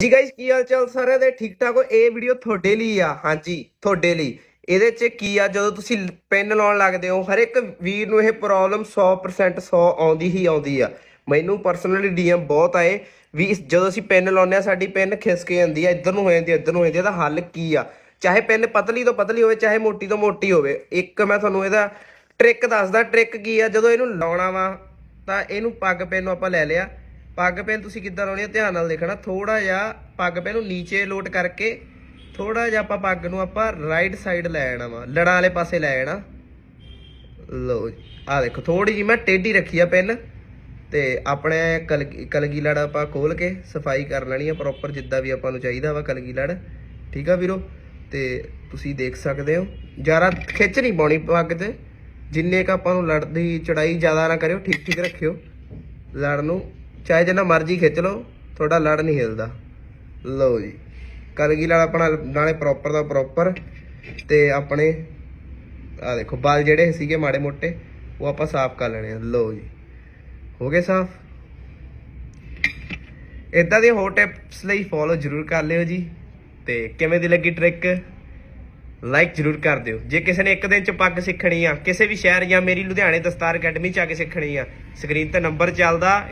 ਜੀ ਗਾਇਸ ਕੀ ਹਾਲ ਚਾਲ ਸਾਰਿਆਂ ਦੇ? ਠੀਕ ਠਾਕ ਹੋ? ਇਹ ਵੀਡੀਓ ਤੁਹਾਡੇ ਲਈ ਆ। ਹਾਂਜੀ, ਤੁਹਾਡੇ ਲਈ। ਇਹਦੇ 'ਚ ਕੀ ਆ, ਜਦੋਂ ਤੁਸੀਂ ਪੈਨ ਲਾਉਣ ਲੱਗਦੇ ਹੋ, ਹਰ ਇੱਕ ਵੀਰ ਨੂੰ ਇਹ ਪ੍ਰੋਬਲਮ 100% 100 ਆਉਂਦੀ ਹੀ ਆਉਂਦੀ ਆ। ਮੈਨੂੰ ਪਰਸਨਲੀ ਡੀਐਮ ਬਹੁਤ ਆਏ ਵੀ ਜਦੋਂ ਅਸੀਂ ਪੈਨ ਲਾਉਂਦੇ ਆ ਸਾਡੀ ਪੈਨ ਖਿਸਕ ਜਾਂਦੀ ਆ, ਇੱਧਰ ਨੂੰ ਹੋ ਜਾਂਦੀ ਆ, ਇੱਧਰ ਨੂੰ ਹੋ ਜਾਂਦੀ ਆ, ਇਹਦਾ ਹੱਲ ਕੀ ਆ? ਚਾਹੇ ਪੈਨ ਪਤਲੀ ਤੋਂ ਪਤਲੀ ਹੋਵੇ, ਚਾਹੇ ਮੋਟੀ ਤੋਂ ਮੋਟੀ ਹੋਵੇ, ਇੱਕ ਮੈਂ ਤੁਹਾਨੂੰ ਇਹਦਾ ਟ੍ਰਿਕ ਦੱਸਦਾ। ਟ੍ਰਿਕ ਕੀ ਆ, ਜਦੋਂ ਇਹਨੂੰ ਲਾਉਣਾ ਵਾ, ਤਾਂ ਇਹਨੂੰ ਪੱਗ ਪੈਨ ਨੂੰ ਆਪਾਂ ਲੈ ਲਿਆ। ਪੱਗ ਪੈਨ ਤੁਸੀਂ ਕਿੱਦਾਂ ਲਾਉਣੀ ਆ? ਧਿਆਨ ਨਾਲ ਦੇਖਣਾ ਥੋੜਾ ਜਿਹਾ ਪੱਗ ਪੈਨ ਨੂੰ ਨੀਚੇ ਲੋਟ ਕਰਕੇ ਥੋੜਾ ਜਿਹਾ ਆਪਾਂ ਪੱਗ ਨੂੰ ਆਪਾਂ ਰਾਈਟ ਸਾਈਡ ਲੈ ਜਾਣਾ ਵਾ, ਲੜਾਂ ਵਾਲੇ ਪਾਸੇ ਲੈ ਜਾਣਾ। ਲੋ ਜੀ ਆ ਦੇਖੋ ਥੋੜੀ ਜੀ ਮੈਂ ਟੇਢੀ ਰੱਖੀ ਆ ਪੈਨ ਤੇ ਆਪਣੇ ਕਲਗੀ ਕਲਗੀ ਲੜ ਆਪਾਂ ਖੋਲ ਕੇ ਸਫ਼ਾਈ ਕਰ ਲੈਣੀ ਆ ਪ੍ਰੋਪਰ ਜਿੱਦਾਂ ਵੀ ਆਪਾਂ ਨੂੰ ਚਾਹੀਦਾ ਵਾ ਕਲਗੀ ਲੜ ਠੀਕ ਆ ਵੀਰੋ? ਤੇ ਤੁਸੀਂ ਦੇਖ ਸਕਦੇ ਹੋ, ਜ਼ਿਆਦਾ ਖਿੱਚ ਨਹੀਂ ਪਾਉਣੀ ਪੱਗ ਤੇ, ਜਿੰਨੇ ਕ ਆਪਾਂ ਨੂੰ ਲੜ ਦੀ ਚੜਾਈ ਜ਼ਿਆਦਾ ਨਾ ਕਰਿਓ ਠੀਕ ਠੀਕ ਰੱਖਿਓ ਲੜ ਨੂੰ ਚਾਹੇ ਜਿੰਨਾ ਮਰਜ਼ੀ ਖਿੱਚ ਲਓ, ਤੁਹਾਡਾ ਲੜ ਨਹੀਂ ਹਿਲਦਾ। ਲਓ ਜੀ, ਕਲਗੀ ਲੜ ਆਪਣਾ ਨਾਲੇ ਪ੍ਰੋਪਰ ਦਾ ਪ੍ਰੋਪਰ ਤੇ ਆਪਣੇ ਆ ਦੇਖੋ, ਬਾਲ ਜਿਹੜੇ ਸੀਗੇ ਮਾੜੇ ਮੋਟੇ, ਉਹ ਆਪਾਂ ਸਾਫ਼ ਕਰ ਲੈਣੇ ਆ। ਲਓ ਜੀ, ਹੋ ਗਏ ਸਾਫ਼। ਇਦਾਂ ਦੇ ਹੋਰ ਟਿਪਸ ਲਈ ਫੋਲੋ ਜਰੂਰ ਕਰ ਲਿਓ ਜੀ, ਤੇ ਕਿਵੇਂ ਦੀ ਲੱਗੀ ਟ੍ਰਿਕ ਲਾਈਕ ਜਰੂਰ ਕਰ ਦਿਓ। ਜੇ ਕਿਸੇ ਨੇ ਇੱਕ ਦਿਨ ਚ ਪੱਗ ਸਿੱਖਣੀ ਆ, ਕਿਸੇ ਵੀ ਸ਼ਹਿਰ ਜਾਂ ਮੇਰੀ ਲੁਧਿਆਣੇ ਦਸਤਾਰ ਅਕੈਡਮੀ ਚ ਆ ਕੇ ਸਿੱਖਣੀ ਆ ਸਕਰੀਨ ਤੇ ਨੰਬਰ ਚੱਲਦਾ।